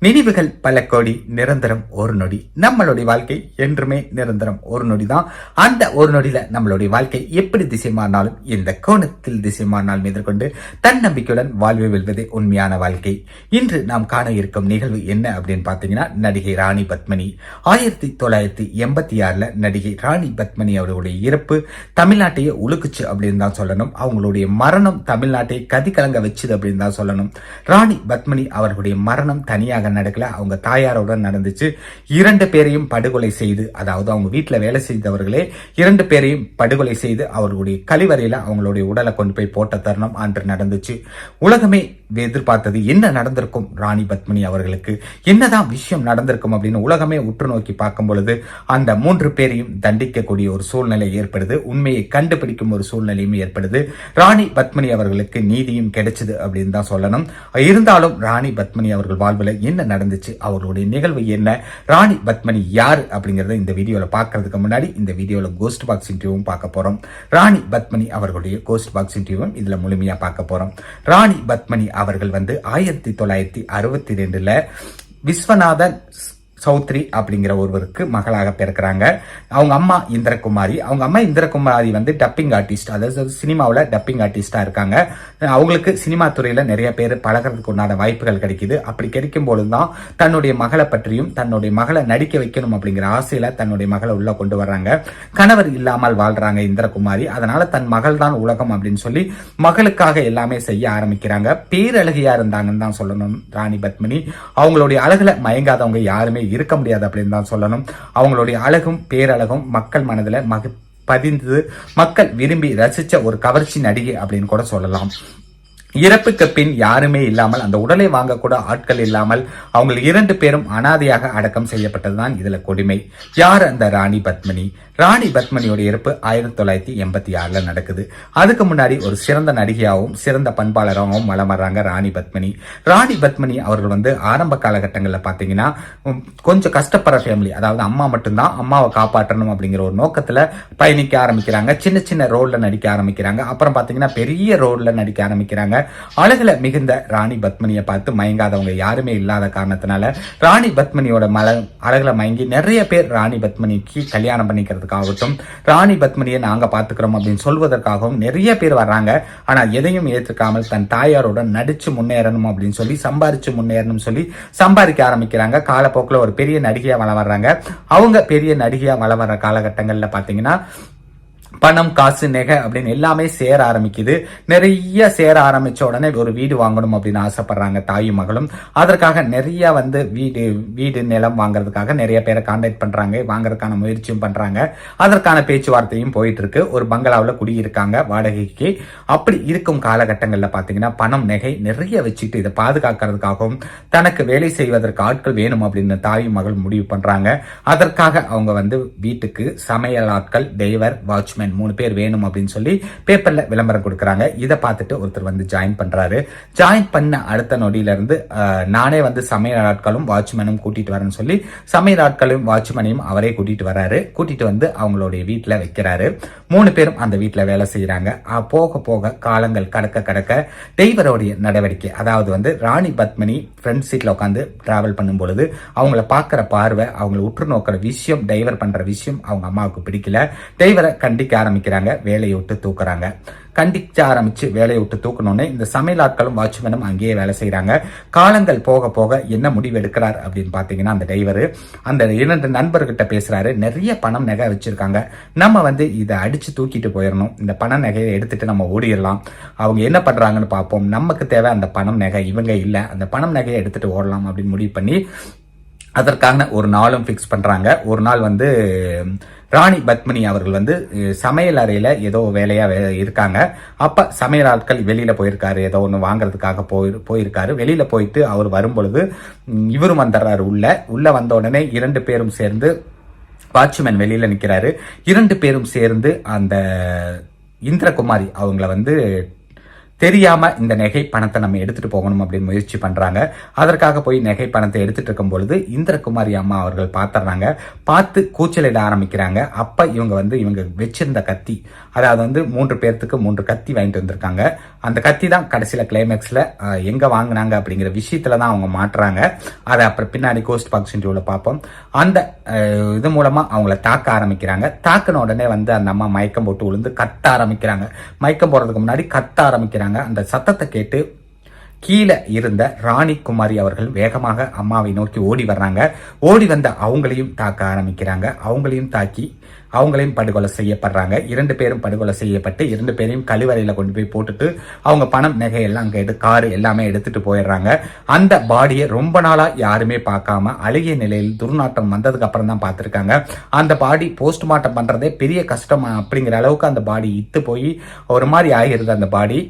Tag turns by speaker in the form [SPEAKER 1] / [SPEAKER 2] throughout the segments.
[SPEAKER 1] நினைவுகள் பல கோடி நிரந்தரம் ஒரு நொடி. நம்மளுடைய வாழ்க்கை என்றுமே நிரந்தரம் ஒரு நொடி தான் அந்த ஒரு நொடியில நம்மளுடைய வாழ்க்கை எப்படி திசை மாறினாலும் இந்த கோணத்தில் திசை மாறினாலும் எதிர்கொண்டு தன்னம்பிக்கையுடன் வாழ்வை வெல்வதே உண்மையான வாழ்க்கை. இன்று நாம் காண இருக்கும் நிகழ்வு என்ன அப்படின்னு பார்த்தீங்கன்னா நடிகை ராணி பத்மினி. ஆயிரத்தி தொள்ளாயிரத்தி எண்பத்தி ஆறுல நடிகை ராணி பத்மினி அவர்களுடைய இறப்பு தமிழ்நாட்டையே உழுக்குச்சு அப்படின்னு தான் சொல்லணும். அவங்களுடைய மரணம் தமிழ்நாட்டை கதி கலங்க வச்சுது அப்படின்னு தான் சொல்லணும். ராணி பத்மினி அவர்களுடைய மரணம் தனியாக நடக்கல அவங்க தாயாருடன் நடந்துச்சு. இரண்டு பேரையும் படுகொலை செய்து அதாவது அவங்க வீட்டில் வேலை செய்தவர்களே இரண்டு பேரையும் படுகொலை செய்து அவர்களுடைய கழிவறையில் அவங்களுடைய உடலை கொண்டு போய் போட்ட தருணம் அன்று நடந்துச்சு. உலகமே எதிர்பார்த்தது என்ன நடந்திருக்கும் ராணி பத்மினி அவர்களுக்கு? என்னதான் விஷயம் நடந்திருக்கும் அப்படின்னு உலகமே உற்று நோக்கி பார்க்கும் பொழுது அந்த மூன்று பேரையும் தண்டிக்கக்கூடிய ஒரு சூழ்நிலை ஏற்படுது. உண்மையை கண்டுபிடிக்கும் ஒரு சூழ்நிலையும் ஏற்படுது. ராணி பத்மினி அவர்களுக்கு நீதியும் கிடைச்சது அப்படின்னு தான் சொல்லணும். இருந்தாலும் ராணி பத்மினி அவர்கள் வாழ்வில் என்ன நடந்துச்சு அவர்களுடைய நிகழ்வு என்ன ராணி பத்மினி யார் அப்படிங்கிறத இந்த வீடியோவில் பார்க்கறதுக்கு முன்னாடி இந்த வீடியோவில் கோஸ்ட் பாக்ஸ் இன்டர்வியூவும் பார்க்க போகிறோம் ராணி பத்மினி அவர்களுடைய கோஸ்ட் பாக்ஸ் இன்டர்வியூவும் இதில் முழுமையாக பார்க்க போகிறோம் ராணி பத்மினி அவர்கள் வந்து ஆயிரத்தி தொள்ளாயிரத்தி அறுபத்தி ரெண்டில் விஸ்வநாதன் சௌத்ரி அப்படிங்கிற ஒருவருக்கு மகளாக பிறக்கிறாங்க. அவங்க அம்மா இந்திரகுமாரி. அவங்க அம்மா இந்திரகுமாரி வந்து டப்பிங் ஆர்டிஸ்ட் அதாவது சினிமாவில் டப்பிங் ஆர்டிஸ்டாக இருக்காங்க. அவங்களுக்கு சினிமா துறையில் நிறைய பேர் பழகிறதுக்கு உண்டான வாய்ப்புகள் கிடைக்குது. அப்படி கிடைக்கும் பொழுதுதான் தன்னுடைய மகளை பற்றியும் தன்னுடைய மகளை நடிக்க வைக்கணும் அப்படிங்கிற ஆசையில் தன்னுடைய மகளை உள்ளே கொண்டு வர்றாங்க. கணவர் இல்லாமல் வாழ்கிறாங்க இந்திரகுமாரி. அதனால் தன் மகள் தான் உலகம் அப்படின்னு சொல்லி மகளுக்காக எல்லாமே செய்ய ஆரம்பிக்கிறாங்க. பேரழகியாக இருந்தாங்கன்னு தான் சொல்லணும் ராணி பத்மினி. அவங்களுடைய அழகில் மயங்காதவங்க யாருமே இருக்க முடியாது அப்படின்னு தான் சொல்லணும். அவங்களுடைய அழகும் பேரழகும் மக்கள் மனதில் மக பதிந்து மக்கள் விரும்பி ரசித்த ஒரு கவர்ச்சி நடிகை அப்படின்னு கூட சொல்லலாம். இறப்புக்கு பின் யாருமே இல்லாமல் அந்த உடலை வாங்கக்கூட ஆட்கள் இல்லாமல் அவங்க இரண்டு பேரும் அனாதையாக அடக்கம் செய்யப்பட்டதுதான் இதுல கொடுமை. யார் அந்த ராணி பத்மினி? ராணி பத்மனியோட இறப்பு ஆயிரத்தி தொள்ளாயிரத்தி எண்பத்தி ஆறில் நடக்குது. அதுக்கு முன்னாடி ஒரு சிறந்த நடிகையாகவும் சிறந்த பண்பாளராகவும் வளம் வர்றாங்க ராணி பத்மினி. ராணி பத்மினி அவர்கள் வந்து ஆரம்ப காலகட்டங்களில் பார்த்தீங்கன்னா கொஞ்சம் கஷ்டப்படுற ஃபேமிலி அதாவது அம்மா மட்டும்தான் அம்மாவை காப்பாற்றணும் அப்படிங்கிற ஒரு நோக்கத்தில் பயணிக்க ஆரம்பிக்கிறாங்க. சின்ன சின்ன ரோலில் நடிக்க ஆரம்பிக்கிறாங்க. அப்புறம் பார்த்தீங்கன்னா பெரிய ரோலில் நடிக்க ஆரம்பிக்கிறாங்க. அழகில் மிகுந்த ராணி பத்மினியை பார்த்து மயங்காதவங்க யாருமே இல்லாத காரணத்தினால ராணி பத்மினியோட மல அழகில் மயங்கி நிறைய பேர் ராணி பத்மினிக்கு கல்யாணம் பண்ணிக்கிறது பண்ணுறதுக்காகட்டும் ராணி பத்மினியை நாங்க பார்த்துக்கிறோம் அப்படின்னு சொல்வதற்காகவும் நிறைய பேர் வர்றாங்க. ஆனால் எதையும் ஏற்றுக்காமல் தன் தாயாரோட நடித்து முன்னேறணும் அப்படின்னு சொல்லி சம்பாரித்து முன்னேறணும் சொல்லி சம்பாதிக்க ஆரம்பிக்கிறாங்க. காலப்போக்கில் ஒரு பெரிய நடிகையாக வள வர்றாங்க. அவங்க பெரிய நடிகையாக வள வர்ற காலகட்டங்களில் பார்த்தீங்கன்னா பணம் காசு நகை அப்படின்னு எல்லாமே சேர ஆரம்பிக்குது. நிறைய சேர ஆரம்பிச்ச உடனே ஒரு வீடு வாங்கணும் அப்படின்னு ஆசைப்படுறாங்க தாயும் மகளும். அதற்காக நிறைய வந்து வீடு வீடு நிலம் வாங்குறதுக்காக நிறைய பேரை கான்டாக்ட் பண்றாங்க வாங்குறதுக்கான முயற்சியும் பண்றாங்க. அதற்கான பேச்சுவார்த்தையும் போயிட்டு இருக்கு ஒரு பங்களாவில் குடியிருக்காங்க வாடகைக்கு. அப்படி இருக்கும் காலகட்டங்களில் பார்த்தீங்கன்னா பணம் நகை நிறைய வச்சுட்டு இதை பாதுகாக்கிறதுக்காகவும் தனக்கு வேலை செய்வதற்கு ஆட்கள் வேணும் அப்படின்னு தாயும் மகள் முடிவு பண்றாங்க. அதற்காக அவங்க வந்து வீட்டுக்கு சமையல் ஆட்கள் டிரைவர் வாட்ச்மேன் மூணு பேர் வேணும் அப்படின்னு சொல்லி பேப்பரில் விளம்பரம் கொடுக்குறாங்க. இதை பார்த்துட்டு ஒருத்தர் வந்து ஜாயின் பண்ணுறாரு ஜாயின் பண்ண அடுத்த நொடியிலேருந்து நானே வந்து சமையல் ஆட்களும் வாட்ச்மேனும் கூட்டிகிட்டு வரேன்னு சொல்லி சமையல் ஆட்களையும் வாட்ச்மேனையும் அவரே கூட்டிகிட்டு வராரு. கூட்டிகிட்டு வந்து அவங்களுடைய வீட்டில் வைக்கிறாரு. மூணு பேரும் அந்த வீட்டில் வேலை செய்கிறாங்க போக போக காலங்கள் கடக்க கடக்க தெய்வரோடைய நடவடிக்கை அதாவது வந்து ராணி பத்மினி ஃப்ரண்ட் சீட்டில் உட்காந்து ட்ராவல் பண்ணும் பொழுது அவங்கள பார்க்குற பார்வை அவங்கள உற்று நோக்கிற விஷயம் டைவர் பண்ணுற விஷயம் அவங்க அம்மாவுக்கு பிடிக்கல. தெய்வரை கண்டிக்க ஆரம்பிக்கிறாங்க வேலையை விட்டு தூக்குறாங்க. கண்டிக்க ஆரம்பிச்சு வேலையை விட்டு தூக்கணுன்னே இந்த சமையல் ஆட்களும் வாட்ச்மேனும் அங்கேயே வேலை செய்கிறாங்க காலங்கள் போக போக என்ன முடிவு எடுக்கிறார் அப்படின்னு பார்த்தீங்கன்னா அந்த டிரைவர் அந்த இரண்டு நண்பர்கிட்ட பேசுறாரு. நிறைய பணம் நகை வச்சிருக்காங்க. நம்ம வந்து இதை அடிச்சு தூக்கிட்டு போயிடணும் இந்த பண நகையை எடுத்துட்டு நம்ம ஓடிடலாம் அவங்க என்ன பண்ணுறாங்கன்னு பார்ப்போம் நமக்கு தேவை அந்த பணம் நகை. இவங்க இல்லை. அந்த பணம் நகையை எடுத்துட்டு ஓடலாம் அப்படின்னு முடிவு பண்ணி அதற்கான ஒரு நாளும் ஃபிக்ஸ் பண்ணுறாங்க ஒரு நாள் வந்து ராணி பத்மினி அவர்கள் வந்து சமையல் அறையில் ஏதோ வேலையாக வே- இருக்காங்க. அப்போ சமையல் ஆட்கள் வெளியில் போயிருக்காரு. ஏதோ ஒன்று வாங்குறதுக்காக போய் போயிருக்காரு. வெளியில் போயிட்டு அவர் வரும்பொழுது இவரும் வந்துடுறாரு உள்ளே. உள்ளே வந்த உடனே இரண்டு பேரும் சேர்ந்து வாட்ச்மேன் வெளியில் நிற்கிறாரு இரண்டு பேரும் சேர்ந்து அந்த இந்திரகுமாரி அவங்கள வந்து தெரியாம இந்த நகை பணத்தை நம்ம எடுத்துட்டு போகணும் அப்படின்னு முயற்சி பண்றாங்க. அதற்காக போய் நகை பணத்தை எடுத்துட்டு இருக்கும் பொழுது இந்திரகுமாரி அம்மா அவர்கள் பார்த்துறாங்க பார்த்து கூச்சலிட ஆரம்பிக்கிறாங்க. அப்ப இவங்க வந்து இவங்க வச்சிருந்த கத்தி அதாவது வந்து மூன்று பேர்த்துக்கு மூன்று கத்தி வாங்கிட்டு வந்திருக்காங்க. அந்த கத்தி தான் கடைசியில கிளைமேக்ஸ்ல எங்க வாங்கினாங்க அப்படிங்கிற விஷயத்துல தான் அவங்க மாட்டுறாங்க. அதை அப்புறம் பின்னாடி கோஸ்ட் பாக்ஸ் இன்டர்வியூல பார்ப்போம். அந்த இது மூலமா அவங்கள தாக்க ஆரம்பிக்கிறாங்க. தாக்கின உடனே வந்து அந்த அம்மா மயக்கம் போட்டு விழுந்து கத்த ஆரம்பிக்கிறாங்க. மயக்கம் போறதுக்கு முன்னாடி கத்த ஆரம்பிக்கிறாங்க. அந்த சத்தத்தை கேட்டு கீழே இருந்த ராணி குமாரி அவர்கள் வேகமாக அம்மாவை நோக்கி ஓடி வர்றாங்க. ஓடி வந்த அவங்களையும் தாக்க ஆரம்பிக்கிறாங்க. அவங்களையும் தாக்கி அவங்களையும் படுகொலை செய்யப்படுறாங்க. இரண்டு பேரும் படுகொலை செய்யப்பட்டு இரண்டு பேரையும் கழிவறையில் கொண்டு போய் போட்டுட்டு அவங்க பணம் நகை எல்லாம் கேட்டு காரு எல்லாமே எடுத்துட்டு போயிடுறாங்க. அந்த பாடியை ரொம்ப நாளாக யாருமே பார்க்காம அழுகிய நிலையில் துர்நாற்றம் வந்ததுக்கு அப்புறம் தான் பார்த்துருக்காங்க. அந்த பாடி போஸ்ட்மார்ட்டம் பண்ணுறதே பெரிய கஷ்டம் அப்படிங்கிற அளவுக்கு அந்த பாடி இத்து போய் ஒரு மாதிரி ஆகிருது அந்த பாடி.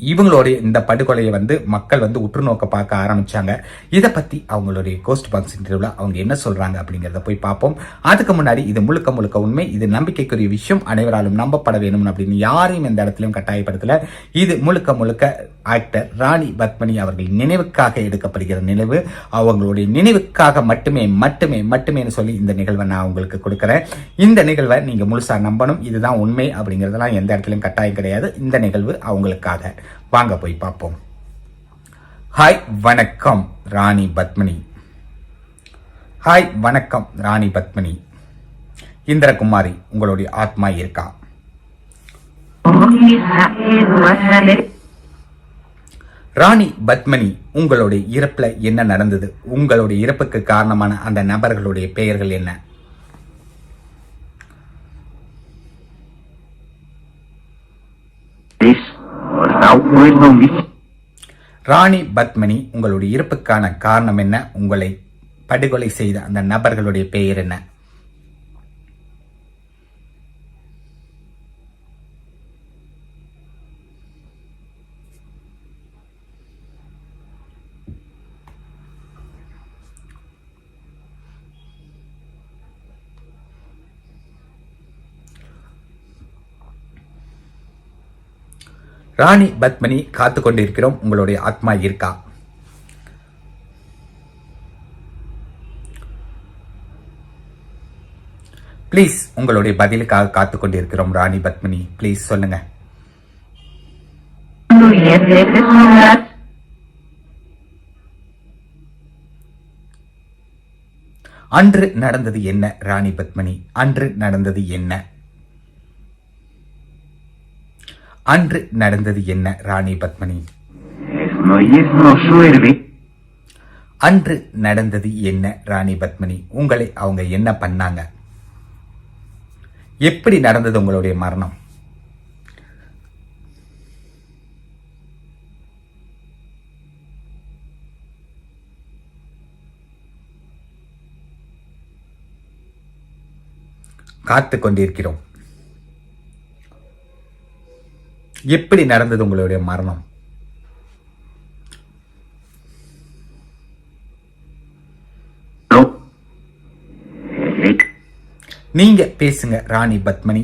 [SPEAKER 1] இவங்களுடைய இந்த படுகொலையை வந்து மக்கள் வந்து உற்று நோக்க பார்க்க ஆரம்பிச்சாங்க. இதை பத்தி அவங்களுடைய கோஸ்ட் பாக்ஸ் இன்டர்வியூல அவங்க என்ன சொல்றாங்க அப்படிங்கறத போய் பார்ப்போம். அதுக்கு முன்னாடி இது முழுக்க முழுக்க உண்மை இது நம்பிக்கைக்குரிய விஷயம் அனைவராலும் நம்பப்பட வேணும் அப்படின்னு யாரையும் எந்த இடத்துலையும் கட்டாயப்படுத்தல. இது முழுக்க முழுக்க ஆக்டர் ராணி பத்மனி அவர்களின் நினைவுக்காக எடுக்கப்படுகிற நினைவு. அவங்களுடைய நினைவுக்காக மட்டுமே மட்டுமே மட்டுமேன்னு சொல்லி இந்த நிகழ்வை நான் உங்களுக்கு கொடுக்குறேன். இந்த நிகழ்வை நீங்க முழுசா நம்பணும். இதுதான் உண்மை அப்படிங்கறதெல்லாம் எந்த இடத்துலயும் கட்டாயம் கிடையாது. இந்த நிகழ்வு அவங்களுக்காக. வாங்க போய் பார்ப்போம். ஹாய் வணக்கம் ராணி பத்மினி. ஹாய் வணக்கம் ராணி பத்மினி. இந்திரகுமாரி உங்களுடைய ஆத்மா இருக்கா? ராணி பத்மினி உங்களுடைய இறப்புல என்ன நடந்தது? உங்களுடைய இறப்புக்கு காரணமான அந்த நபர்களுடைய பெயர்கள் என்ன
[SPEAKER 2] This without words no me.
[SPEAKER 1] ராணி பத்மினி உங்களுடைய இறப்புக்கான காரணம் என்ன? உங்களை படுகொலை செய்த அந்த நபர்களுடைய பெயர் என்ன? ராணி பத்மினி காத்து கொண்டிருக்கிறோம். உங்களுடைய ஆத்மா இருக்கா? ப்ளீஸ் உங்களுடைய பதிலுக்காக காத்து கொண்டிருக்கிறோம் ராணி பத்மினி. ப்ளீஸ் சொல்லுங்க. அன்று நடந்தது என்ன ராணி பத்மினி? அன்று நடந்தது என்ன? அன்று நடந்தது என்ன ராணி பத்மினி? அன்று நடந்தது என்ன ராணி பத்மினி? உங்களை அவங்க என்ன பண்ணாங்க? எப்படி நடந்தது உங்களுடைய மரணம்? காத்து கொண்டிருக்கிறோம். எப்படி நடந்தது உங்களுடைய மரணம்? நீங்க பேசுங்க ராணி பத்மினி.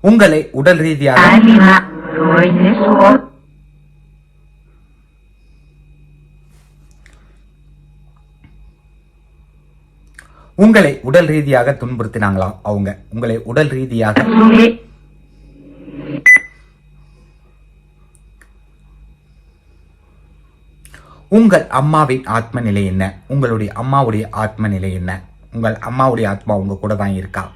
[SPEAKER 1] உங்களை உடல் ரீதியாக உங்களை உடல் ரீதியாக துன்புறுத்தினாங்களா? அவங்க. உங்களை உடல் ரீதியாக. உங்கள் அம்மாவின் ஆத்ம நிலை என்ன? உங்களுடைய அம்மாவுடைய ஆத்ம நிலை என்ன? உங்கள் அம்மாவுடைய ஆத்மா உங்க கூட தான் இருக்கா.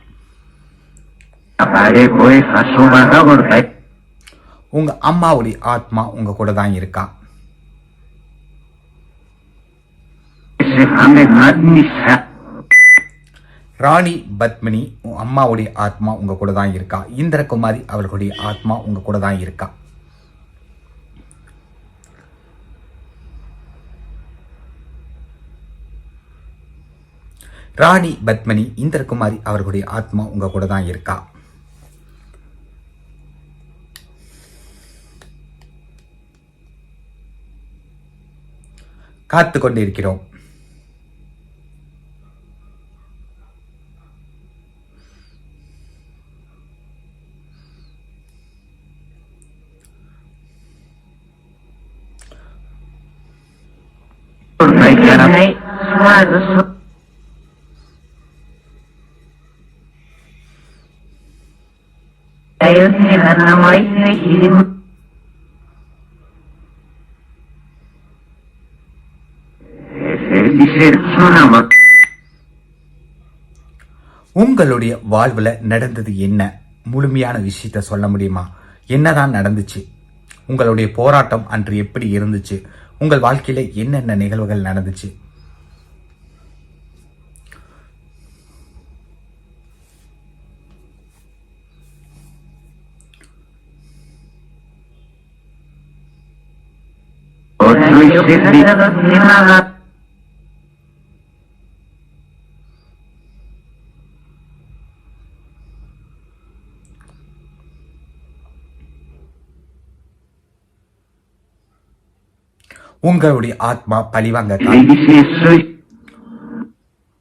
[SPEAKER 1] உங்க அம்மாவுடைய ஆத்மா உங்க கூட தான் இருக்கா?
[SPEAKER 2] magnisa.
[SPEAKER 1] ராணி பத்மினி அம்மாவுடைய ஆத்மா உங்கள் கூட தான் இருக்கா? இந்திரகுமாரி அவர்களுடைய ஆத்மா உங்க கூட தான் இருக்கா? ராணி பத்மினி இந்திரகுமாரி அவர்களுடைய ஆத்மா உங்கள் கூட தான் இருக்கா? காத்து கொண்டிருக்கிறோம்
[SPEAKER 2] இருக்கிறோம்
[SPEAKER 1] உங்களுடைய வாழ்வுல நடந்தது என்ன? முழுமையான விஷயத்த சொல்ல முடியுமா? என்னதான் நடந்துச்சு? உங்களுடைய போராட்டம் அன்று எப்படி இருந்துச்சு? உங்கள் வாழ்க்கையில என்னென்ன நிகழ்வுகள் நடந்துச்சு
[SPEAKER 2] Thank you.
[SPEAKER 1] உங்களுடைய ஆத்மா பழிவாங்க.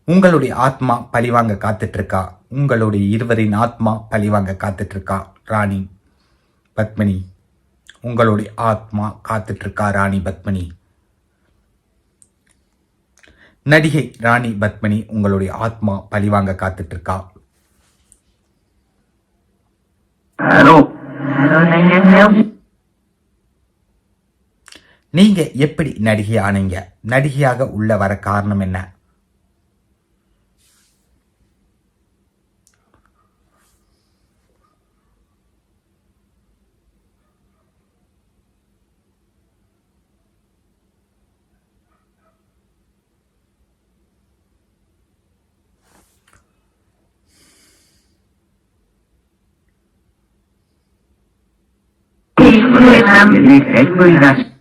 [SPEAKER 1] உங்களுடைய ஆத்மா பழிவாங்க காத்துட்டு இருக்கா உங்களுடைய இருவரின் ஆத்மா பழிவாங்க காத்துட்டு இருக்கா ராணி பத்மினி உங்களுடைய ஆத்மா காத்துட்டு இருக்கா ராணி பத்மினி? நடிகை ராணி பத்மினி உங்களுடைய ஆத்மா பழிவாங்க காத்துட்டு இருக்கா
[SPEAKER 2] Hello.
[SPEAKER 1] நீங்க எப்படி நடிகை ஆனீங்க நடிகையாக உள்ள வர காரணம் என்ன
[SPEAKER 2] Hello.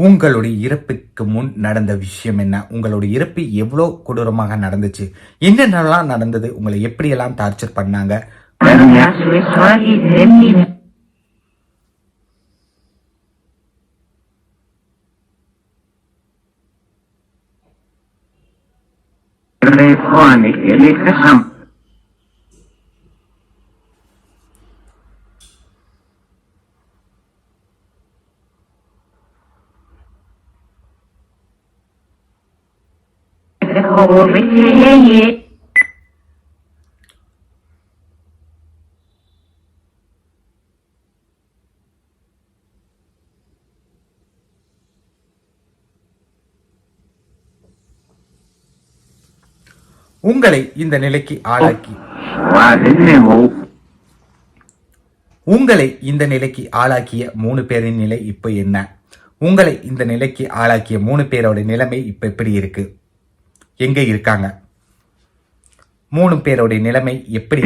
[SPEAKER 1] உங்களுடைய இறப்புக்கு முன் நடந்த விஷயம் என்ன? உங்களுடைய இறப்பு எவ்வளோ கொடூரமாக நடந்துச்சு? என்னென்னலாம் நடந்தது? உங்களை எப்படியெல்லாம் டார்ச்சர் பண்ணாங்க? உங்களை இந்த நிலைக்கு ஆளாக்கி. உங்களை இந்த நிலைக்கு ஆளாக்கிய மூணு பேரின் நிலை இப்போ என்ன? உங்களை இந்த நிலைக்கு ஆளாக்கிய மூணு பேரோட நிலைமை இப்போ எப்படி இருக்கு? எங்க இருக்காங்க? மூணு பேருடைய நிலைமை எப்படி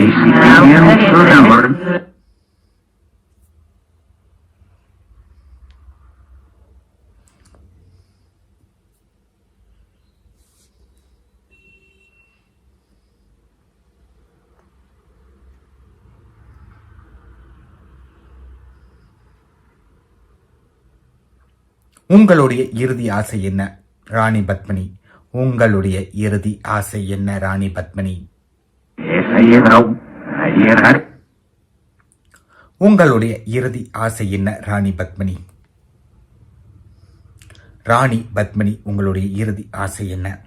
[SPEAKER 1] உங்களுடைய இறுதி ஆசை என்ன ராணி பத்மினி? உங்களுடைய இறுதி ஆசை என்ன ராணி பத்மினி. உங்களுடைய இறுதி ஆசை என்ன ராணி பத்மினி? ராணி பத்மினி உங்களுடைய இறுதி ஆசை என்ன?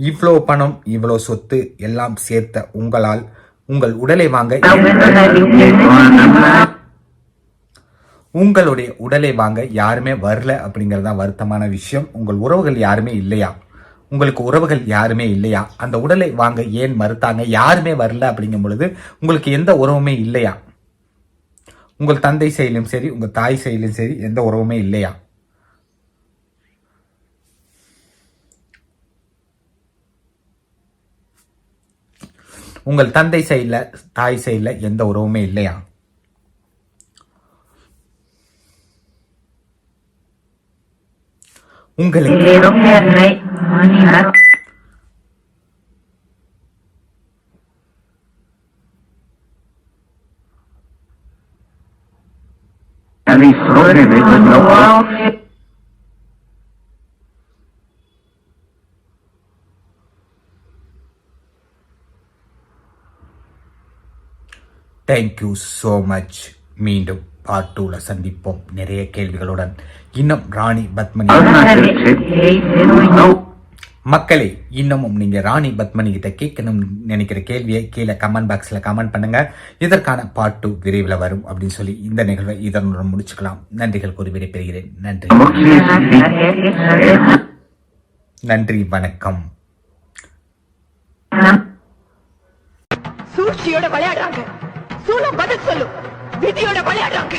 [SPEAKER 1] இவ்வளோ பணம் இவ்வளோ சொத்து எல்லாம் சேர்த்த உங்களால் உங்கள் உடலை வாங்க உங்களுடைய உடலை வாங்க யாருமே வரல அப்படிங்கிறது தான் வருத்தமான விஷயம். உங்கள் உறவுகள் யாருமே இல்லையா? உங்களுக்கு உறவுகள் யாருமே இல்லையா? அந்த உடலை வாங்க ஏன் மறுத்தாங்க? யாருமே வரல அப்படிங்கும் பொழுது உங்களுக்கு எந்த உறவுமே இல்லையா? உங்கள் தந்தை செயலும் சரி உங்கள் தாய் செயலும் சரி எந்த உறவுமே இல்லையா? உங்கள் தந்தை சைடில் தாய் சைடில் எந்த உறவுமே இல்லையா? உங்களுக்கு.
[SPEAKER 2] de
[SPEAKER 1] thank you so much மீண்டும் பார்ட் டூவில் சந்திப்போம். நிறைய கேள்விகளுடன். இன்னும் ராணி பத்மனி. மக்களே இன்னமும் நீங்க ராணி பத்மனி கிட்ட கேட்கணும்னு நினைக்கிற கேள்வியை கீழே கமெண்ட் பாக்ஸ்ல கமெண்ட் பண்ணுங்க. இதற்கான பார்ட் டூ விரைவில் வரும் அப்படின்னு சொல்லி இந்த நிகழ்வை இதனுடன் முடிச்சுக்கலாம். நன்றிகள் கூறி விடைபெறுகிறேன். நன்றி. நன்றி வணக்கம்.
[SPEAKER 3] சூழ்ச்சியோட விளையாடுறாங்க. சூழ பதில் சொல்லு. விதியோட விளையாடுறாங்க.